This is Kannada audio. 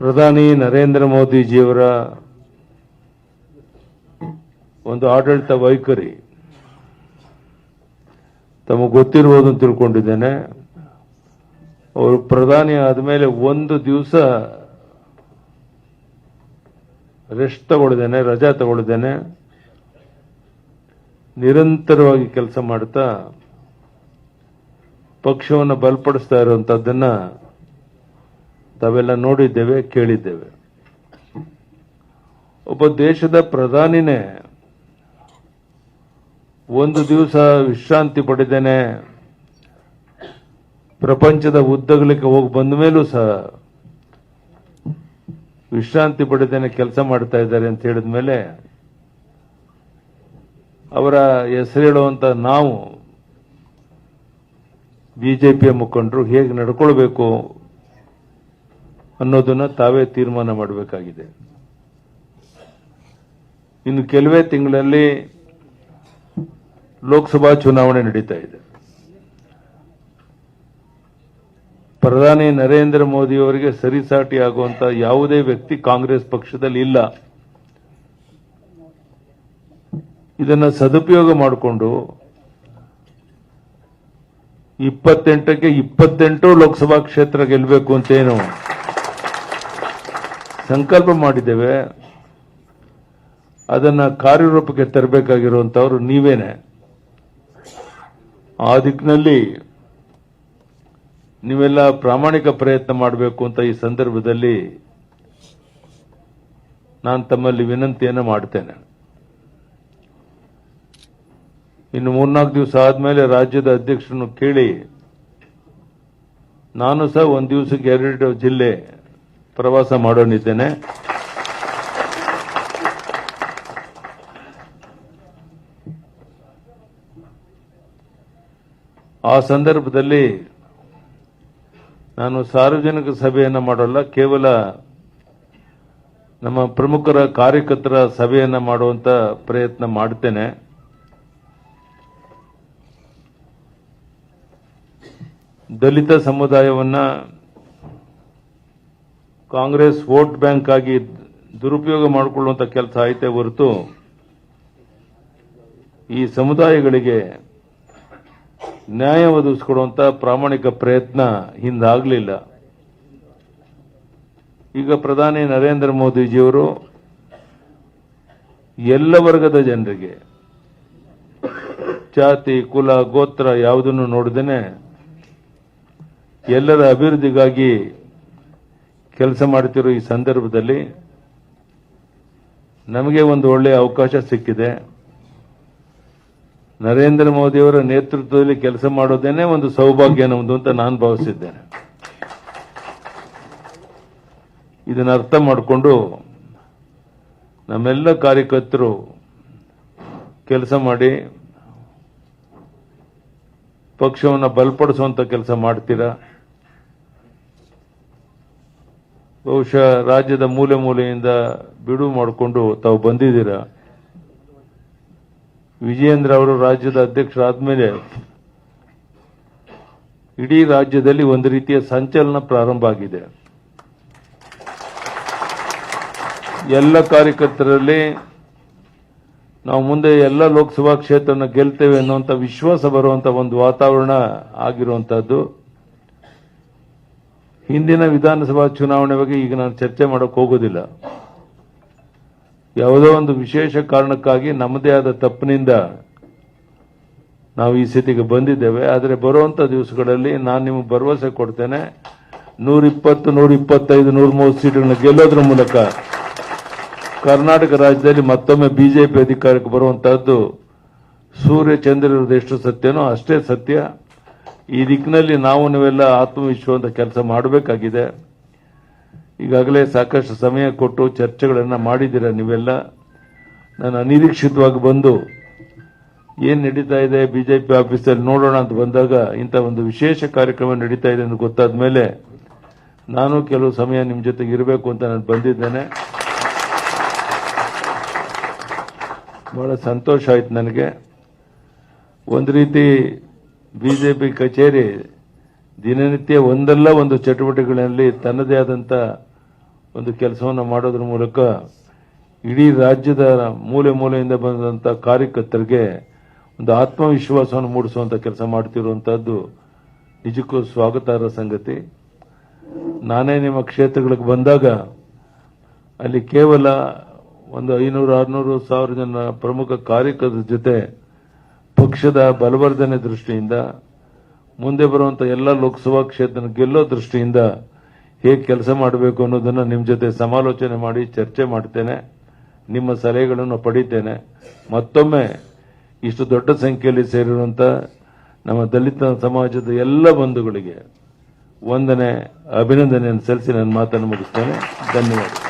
ಪ್ರಧಾನಿ ನರೇಂದ್ರ ಮೋದಿಜಿಯವರ ಒಂದು ಆಡಳಿತ ವೈಖರಿ. ತಮಗೆ ಗೊತ್ತಿರುವುದನ್ನು ತಿಳ್ಕೊಂಡಿದ್ದೇನೆ. ಅವರು ಪ್ರಧಾನಿ ಆದಮೇಲೆ ಒಂದು ದಿವಸ ರೆಸ್ಟ್ ತಗೊಳ್ದೇನೆ ರಜಾ ತಗೊಳ್ದೇನೆ ನಿರಂತರವಾಗಿ ಕೆಲಸ ಮಾಡ್ತಾ ಪಕ್ಷವನ್ನು ಬಲಪಡಿಸ್ತಾ ಇರುವಂತದ್ದನ್ನ ತಾವೆಲ್ಲ ನೋಡಿದ್ದೇವೆ, ಕೇಳಿದ್ದೇವೆ. ಒಬ್ಬ ದೇಶದ ಪ್ರಧಾನಿನೇ ಒಂದು ದಿವಸ ವಿಶ್ರಾಂತಿ ಪಡೆದೇನೆ. ಪ್ರಪಂಚದ ಉದ್ದಗಲಿಕ್ಕೆ ಹೋಗಿ ಬಂದ ಮೇಲೂ ಸಹ ವಿಶ್ರಾಂತಿ ಪಡೆದೇನೆ ಕೆಲಸ ಮಾಡ್ತಾ ಇದ್ದಾರೆ ಅಂತ ಹೇಳಿದ ಮೇಲೆ ಅವರ ಹೆಸರು ಹೇಳುವಂತ ನಾವು ಬಿಜೆಪಿಯ ಮುಖಂಡರು ಹೇಗೆ ನಡ್ಕೊಳ್ಬೇಕು ಅನ್ನೋದನ್ನ ತಾವೇ ತೀರ್ಮಾನ ಮಾಡಬೇಕಾಗಿದೆ. ಇನ್ನು ಕೆಲವೇ ತಿಂಗಳಲ್ಲಿ ಲೋಕಸಭಾ ಚುನಾವಣೆ ನಡೀತಾ ಇದೆ. ಪ್ರಧಾನಿ ನರೇಂದ್ರ ಮೋದಿ ಅವರಿಗೆ ಸರಿಸಾಟಿ ಆಗುವಂತ ಯಾವುದೇ ವ್ಯಕ್ತಿ ಕಾಂಗ್ರೆಸ್ ಪಕ್ಷದಲ್ಲಿ ಇಲ್ಲ. ಇದನ್ನ ಸದುಪಯೋಗ ಮಾಡಿಕೊಂಡು ಇಪ್ಪತ್ತೆಂಟಕ್ಕೆ ಇಪ್ಪತ್ತೆಂಟು ಲೋಕಸಭಾ ಕ್ಷೇತ್ರ ಗೆಲ್ಲಬೇಕು ಅಂತೇನು ಸಂಕಲ್ಪ ಮಾಡಿದ್ದೇವೆ. ಅದನ್ನು ಕಾರ್ಯರೂಪಕ್ಕೆ ತರಬೇಕಾಗಿರುವಂಥವ್ರು ನೀವೇನೆ. ಆ ದಿಕ್ಕಿನಲ್ಲಿ ನೀವೆಲ್ಲ ಪ್ರಾಮಾಣಿಕ ಪ್ರಯತ್ನ ಮಾಡಬೇಕು ಅಂತ ಈ ಸಂದರ್ಭದಲ್ಲಿ ನಾನು ತಮ್ಮಲ್ಲಿ ವಿನಂತಿಯನ್ನು ಮಾಡ್ತೇನೆ. ಇನ್ನು ಮೂರ್ನಾಲ್ಕು ದಿವಸ ಆದಮೇಲೆ ರಾಜ್ಯದ ಅಧ್ಯಕ್ಷರನ್ನು ಕೇಳಿ, ನಾನು ಸಹ ಒಂದು ದಿವಸಕ್ಕೆ ಎರಡು ಜಿಲ್ಲೆ ಪ್ರವಾಸ ಮಾಡೋನಿದ್ದೇನೆ. ಆ ಸಂದರ್ಭದಲ್ಲಿ ನಾನು ಸಾರ್ವಜನಿಕ ಸಭೆಯನ್ನು ಮಾಡೋಲ್ಲ, ಕೇವಲ ನಮ್ಮ ಪ್ರಮುಖರ ಕಾರ್ಯಕರ್ತರ ಸಭೆಯನ್ನು ಮಾಡುವಂತ ಪ್ರಯತ್ನ ಮಾಡ್ತೇನೆ. ದಲಿತ ಸಮುದಾಯವನ್ನ ಕಾಂಗ್ರೆಸ್ ವೋಟ್ ಬ್ಯಾಂಕ್ ಆಗಿ ದುರುಪಯೋಗ ಮಾಡಿಕೊಳ್ಳುವಂತ ಕೆಲಸ ಐತೆ ಹೊರತು ಈ ಸಮುದಾಯಗಳಿಗೆ ನ್ಯಾಯ ಒದಗಿಸಿಕೊಡುವಂತ ಪ್ರಾಮಾಣಿಕ ಪ್ರಯತ್ನ ಹಿಂದಾಗಲಿಲ್ಲ. ಈಗ ಪ್ರಧಾನಿ ನರೇಂದ್ರ ಮೋದಿಜಿಯವರು ಎಲ್ಲ ವರ್ಗದ ಜನರಿಗೆ ಜಾತಿ, ಕುಲ, ಗೋತ್ರ ಯಾವುದನ್ನು ನೋಡದೇನೆ ಎಲ್ಲರ ಅಭಿವೃದ್ಧಿಗಾಗಿ ಕೆಲಸ ಮಾಡ್ತಿರೋ ಈ ಸಂದರ್ಭದಲ್ಲಿ ನಮಗೆ ಒಂದು ಒಳ್ಳೆಯ ಅವಕಾಶ ಸಿಕ್ಕಿದೆ. ನರೇಂದ್ರ ಮೋದಿಯವರ ನೇತೃತ್ವದಲ್ಲಿ ಕೆಲಸ ಮಾಡೋದೇನೆ ಒಂದು ಸೌಭಾಗ್ಯ ನಮ್ಮದು ಅಂತ ನಾನು ಭಾವಿಸಿದ್ದೇನೆ. ಇದನ್ನ ಅರ್ಥ ಮಾಡಿಕೊಂಡು ನಮ್ಮೆಲ್ಲ ಕಾರ್ಯಕರ್ತರು ಕೆಲಸ ಮಾಡಿ ಪಕ್ಷವನ್ನು ಬಲಪಡಿಸುವಂತ ಕೆಲಸ ಮಾಡ್ತೀರಾ? ಬಹುಶಃ ರಾಜ್ಯದ ಮೂಲೆ ಮೂಲೆಯಿಂದ ಬಿಡು ಮಾಡಿಕೊಂಡು ತಾವು ಬಂದಿದ್ದೀರಾ? ವಿಜಯೇಂದ್ರ ಅವರು ರಾಜ್ಯದ ಅಧ್ಯಕ್ಷರಾದ್ಮೇಲೆ ಇಡೀ ರಾಜ್ಯದಲ್ಲಿ ಒಂದು ರೀತಿಯ ಸಂಚಲನ ಪ್ರಾರಂಭ ಆಗಿದೆ. ಎಲ್ಲ ಕಾರ್ಯಕರ್ತರಲ್ಲಿ ನಾವು ಮುಂದೆ ಎಲ್ಲ ಲೋಕಸಭಾ ಕ್ಷೇತ್ರನ ಗೆಲ್ತೇವೆ ಅನ್ನುವಂಥ ವಿಶ್ವಾಸ ಬರುವಂಥ ಒಂದು ವಾತಾವರಣ ಆಗಿರುವಂತಹದ್ದು ಹಿಂದಿನ ವಿಧಾನಸಭಾ ಚುನಾವಣೆ ಬಗ್ಗೆ ಈಗ ನಾನು ಚರ್ಚೆ ಮಾಡೋಕೆ ಹೋಗೋದಿಲ್ಲ. ಯಾವುದೋ ಒಂದು ವಿಶೇಷ ಕಾರಣಕ್ಕಾಗಿ ನಮ್ಮದೇ ಆದ ತಪ್ಪಿನಿಂದ ನಾವು ಈ ಸ್ಥಿತಿಗೆ ಬಂದಿದ್ದೇವೆ. ಆದರೆ ಬರುವಂಥ ದಿವಸಗಳಲ್ಲಿ ನಾನು ನಿಮಗೆ ಭರವಸೆ ಕೊಡ್ತೇನೆ. ನೂರಿಪ್ಪತ್ತು ನೂರ ಇಪ್ಪತ್ತೈದು ನೂರ ಮೂವತ್ತು ಸೀಟುಗಳನ್ನ ಗೆಲ್ಲೋದ್ರ ಮೂಲಕ ಕರ್ನಾಟಕ ರಾಜ್ಯದಲ್ಲಿ ಮತ್ತೊಮ್ಮೆ ಬಿಜೆಪಿ ಅಧಿಕಾರಕ್ಕೆ ಬರುವಂತಹದ್ದು ಸೂರ್ಯ, ಚಂದ್ರ, ಇರುವುದು ಎಷ್ಟು ಸತ್ಯನೋ ಅಷ್ಟೇ ಸತ್ಯ. ಈ ದಿಕ್ಕಿನಲ್ಲಿ ನಾವು ನೀವೆಲ್ಲ ಆತ್ಮವಿಶ್ವಂತ ಕೆಲಸ ಮಾಡಬೇಕಾಗಿದೆ. ಈಗಾಗಲೇ ಸಾಕಷ್ಟು ಸಮಯ ಕೊಟ್ಟು ಚರ್ಚೆಗಳನ್ನು ಮಾಡಿದ್ದೀರ ನೀವೆಲ್ಲ? ನಾನು ಅನಿರೀಕ್ಷಿತವಾಗಿ ಬಂದು ಏನು ನಡೀತಾ ಇದೆ, ಬಿಜೆಪಿ ಆಫೀಸಲ್ಲಿ ನೋಡೋಣ ಅಂತ ಬಂದಾಗ ಇಂಥ ಒಂದು ವಿಶೇಷ ಕಾರ್ಯಕ್ರಮ ನಡೀತಾ ಇದೆ ಅಂತ ಗೊತ್ತಾದ ಮೇಲೆ ನಾನು ಕೆಲವು ಸಮಯ ನಿಮ್ಮ ಜೊತೆಗೆ ಇರಬೇಕು ಅಂತ ನಾನು ಬಂದಿದ್ದೇನೆ. ಬಹಳ ಸಂತೋಷ ಆಯ್ತು ನನಗೆ. ಒಂದು ರೀತಿ ಬಿಜೆಪಿ ಕಚೇರಿ ದಿನನಿತ್ಯ ಒಂದಲ್ಲ ಒಂದು ಚಟುವಟಿಕೆಗಳಲ್ಲಿ ತನ್ನದೇ ಆದಂತ ಒಂದು ಕೆಲಸವನ್ನು ಮಾಡೋದ್ರ ಮೂಲಕ ಇಡೀ ರಾಜ್ಯದ ಮೂಲೆ ಮೂಲೆಯಿಂದ ಬಂದಂತ ಕಾರ್ಯಕರ್ತರಿಗೆ ಒಂದು ಆತ್ಮವಿಶ್ವಾಸವನ್ನು ಮೂಡಿಸುವಂತ ಕೆಲಸ ಮಾಡ್ತಿರುವಂಥದ್ದು ನಿಜಕ್ಕೂ ಸ್ವಾಗತಾರ್ಹ ಸಂಗತಿ. ನಾನೇ ನಿಮ್ಮ ಕ್ಷೇತ್ರಗಳಿಗೆ ಬಂದಾಗ ಅಲ್ಲಿ ಕೇವಲ ಒಂದು ಐನೂರು, ಆರುನೂರು ಸಾವಿರ ಜನ ಪ್ರಮುಖ ಕಾರ್ಯಕರ್ತರ ಜೊತೆ ಪಕ್ಷದ ಬಲವರ್ಧನೆ ದೃಷ್ಟಿಯಿಂದ ಮುಂದೆ ಬರುವಂತ ಎಲ್ಲ ಲೋಕಸಭಾ ಕ್ಷೇತ್ರ ಗೆಲ್ಲೋ ದೃಷ್ಟಿಯಿಂದ ಹೇಗೆ ಕೆಲಸ ಮಾಡಬೇಕು ಅನ್ನೋದನ್ನ ನಿಮ್ಮ ಜೊತೆ ಸಮಾಲೋಚನೆ ಮಾಡಿ ಚರ್ಚೆ ಮಾಡ್ತೇನೆ. ನಿಮ್ಮ ಸಲಹೆಗಳನ್ನು ಪಡಿತೇನೆ. ಮತ್ತೊಮ್ಮೆ ಇಷ್ಟು ದೊಡ್ಡ ಸಂಖ್ಯೆಯಲ್ಲಿ ಸೇರಿರುವಂತ ನಮ್ಮ ದಲಿತ ಸಮಾಜದ ಎಲ್ಲ ಬಂಧುಗಳಿಗೆ ವಂದನೆ, ಅಭಿನಂದನೆಯನ್ನು ಸಲ್ಲಿಸಿ ನನ್ನ ಮಾತನ್ನು ಮುಗಿಸ್ತೇನೆ. ಧನ್ಯವಾದ